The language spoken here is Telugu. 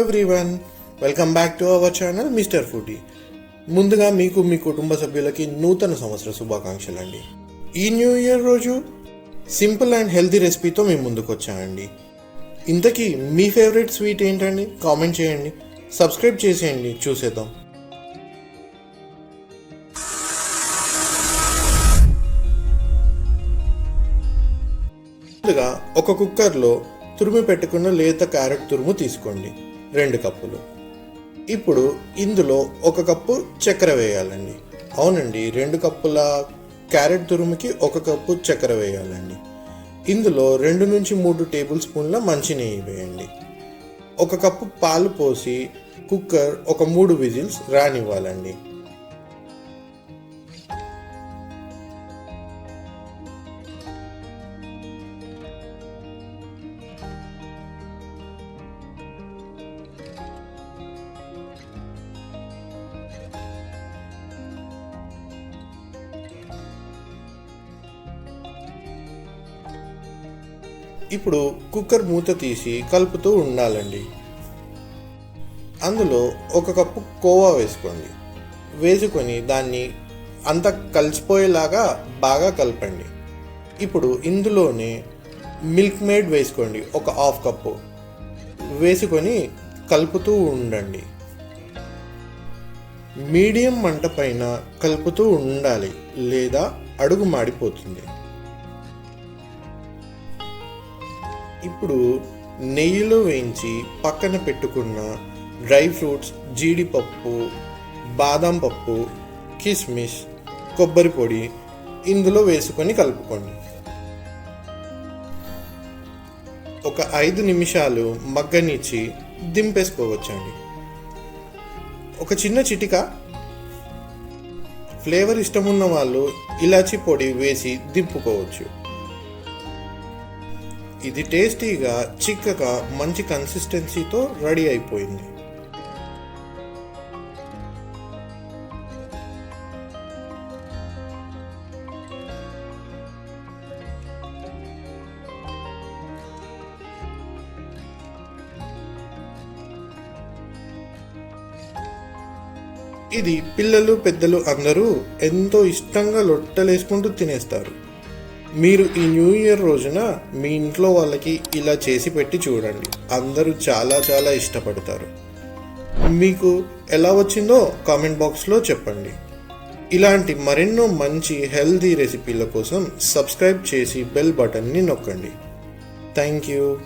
Everyone welcome back to our channel mister Foodie ముందుగా మీకు మీ కుటుంబ సభ్యులకి నూతన సంవత్సర శుభాకాంక్షలు అండి. ఈ న్యూ ఇయర్ రోజు సింపుల్ అండ్ హెల్తీ రెసిపీతో మేము ముందుకు వచ్చామండి. ఇంతకీ మీ ఫేవరెట్ స్వీట్ ఏంటండి? కామెంట్ చేయండి. సబ్స్క్రైబ్ చేసేయండి. చూసేద్దాం. ముందుగా ఒక కుక్కర్లో తురిమి పెట్టుకున్న లేత క్యారెట్ తురుము తీసుకోండి. రెండు కప్పులు. ఇప్పుడు ఇందులో ఒక కప్పు చక్కెర వేయాలండి. అవునండి రెండు కప్పుల క్యారెట్ తురుముకి ఒక కప్పు చక్కెర వేయాలండి. ఇందులో రెండు నుంచి మూడు టేబుల్ స్పూన్ల మంచినెయ్యి వేయండి. ఒక కప్పు పాలు పోసి కుక్కర్ ఒక మూడు విజిల్స్ రానివ్వాలండి. ఇప్పుడు కుక్కర్ మూత తీసి కలుపుతూ ఉండాలండి. అందులో ఒక కప్పు కోవా వేసుకోండి. వేసుకొని దాన్ని అంతా కలిసిపోయేలాగా బాగా కలపండి. ఇప్పుడు ఇందులోనే మిల్క్ మేడ్ వేసుకోండి ఒక హాఫ్ కప్పు. వేసుకొని కలుపుతూ ఉండండి. మీడియం మంట పైన కలుపుతూ ఉండాలి లేదా అడుగు మాడిపోతుంది. ఇప్పుడు నెయ్యిలో వేయించి పక్కన పెట్టుకున్న డ్రై ఫ్రూట్స్ జీడిపప్పు బాదం పప్పు కిస్మిస్ కొబ్బరి పొడి ఇందులో వేసుకొని కలుపుకోండి. ఒక ఐదు నిమిషాలు మగ్గనిచ్చి దింపేసుకోవచ్చండి. ఒక చిన్న చిటిక. ఫ్లేవర్ ఇష్టం ఉన్న వాళ్ళు ఇలాచి పొడి వేసి దింపుకోవచ్చు. ఇది టేస్టీగా చిక్కగా మంచి కన్సిస్టెన్సీతో రెడీ అయిపోయింది. ఇది పిల్లలు పెద్దలు అందరూ ఎంతో ఇష్టంగా లొట్టలేసుకుంటూ తినేస్తారు. మీరు ఈ న్యూ ఇయర్ రోజున మీ ఇంట్లో వాళ్ళకి ఇలా చేసి పెట్టి చూడండి. అందరూ చాలా చాలా ఇష్టపడతారు. మీకు ఎలా వచ్చిందో కామెంట్ బాక్స్లో చెప్పండి. ఇలాంటి మరెన్నో మంచి హెల్తీ రెసిపీల కోసం సబ్స్క్రైబ్ చేసి బెల్ బటన్ని నొక్కండి. Thank you.